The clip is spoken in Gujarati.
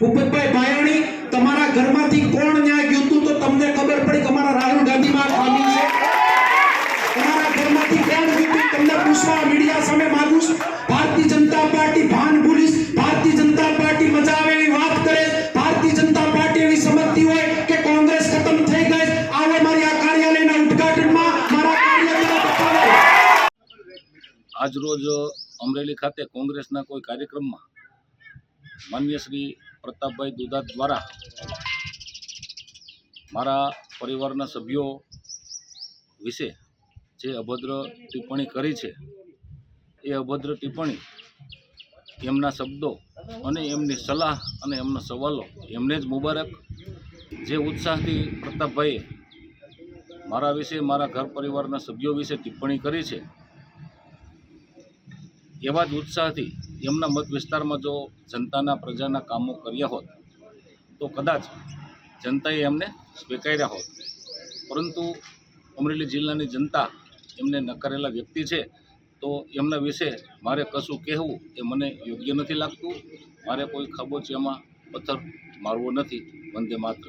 ભૂપતભાઈ ભાયાણી તમારા ઘરમાંથી કોણ ન્યાય ગયું હતું તો તમને ખબર પડી કે રાહુલ ગાંધી માં ખામી છે. તમારા ઘરમાંથી કોણ ગયું તમને પૂછવા મીડિયા સામે માંગુ છું. ભારતીય જનતા પાર્ટી ભાન ભૂલીશ. ભારતીય જનતા પાર્ટી મજા આવે એવી વાત કરે. ભારતીય જનતા પાર્ટી એવી સમજતી હોય કે કોંગ્રેસ ખતમ થઈ ગઈ. આવે મારી આ કાર્યાલયના ઉદ્ઘાટનમાં મારા કાર્યકર્તા બતાવે. આજરોજ અમરેલી ખાતે કોંગ્રેસના કોઈ કાર્યક્રમમાં માન્ય શ્રી પ્રતાપભાઈ દુધાત દ્વારા મારા પરિવારના સભ્યો વિશે જે અભદ્ર ટિપ્પણી કરી છે, એ અભદ્ર ટિપ્પણી એમના શબ્દો અને એમની સલાહ અને એમના સવાલો એમને જ મુબારક. જે ઉત્સાહથી પ્રતાપભાઈએ મારા વિશે, મારા ઘર પરિવારના સભ્યો વિશે ટિપ્પણી કરી છે, એવા જ ઉત્સાહથી એમના મત વિસ્તારમાં જો જનતાના પ્રજાના કામો કર્યા હોત, તો કદાચ જનતાએ એમને સ્વીકાર્યા હોત. પરંતુ અમરેલી જિલ્લાની જનતા એમને નકારેલા વ્યક્તિ છે, તો એમના વિશે મારે કશું કહેવું એ મને યોગ્ય નથી લાગતું. મારે કોઈ ખાબોચિયામાં પથ્થર મારવો નથી. વંદે માત્ર